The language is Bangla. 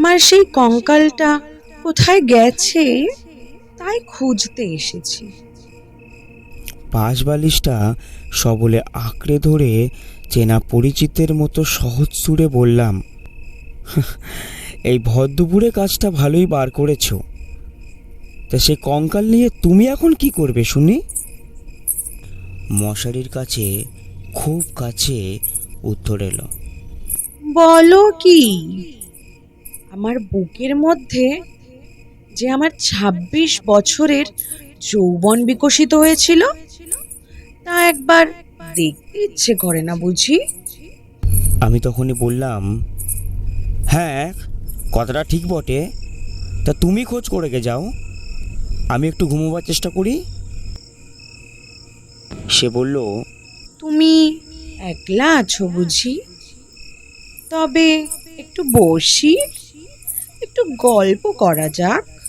আমার সেই কঙ্কালটা কোথায় গেছে তাই খুঁজতে এসেছি। পাশ বালিশটা সবলে আঁকড়ে ধরে চেনা পরিচিতের মতো সহজ সুরে বললাম এই ভদ্রপুরে কাজটা ভালোই বার করেছ। তা সে কঙ্কাল নিয়ে তুমি এখন কি করবে শুনি? মশারির কাছে খুব কাছে উত্তর এলো বলো কি? আমার বুকের মধ্যে যে আমার ২৬ বছরের যৌবন বিকশিত হয়েছিল তা একবার দেখতে ইচ্ছে করে না বুঝি। আমি তখনই বললাম হ্যাঁ কথাটা ঠিক বটে। তা তুমি খোঁজ করে গে যাও। আমি একটু ঘুমোবার চেষ্টা করি। সে বলল তুমি একলা আছো বুঝি? তবে একটু বসি। গল্প করা যাক।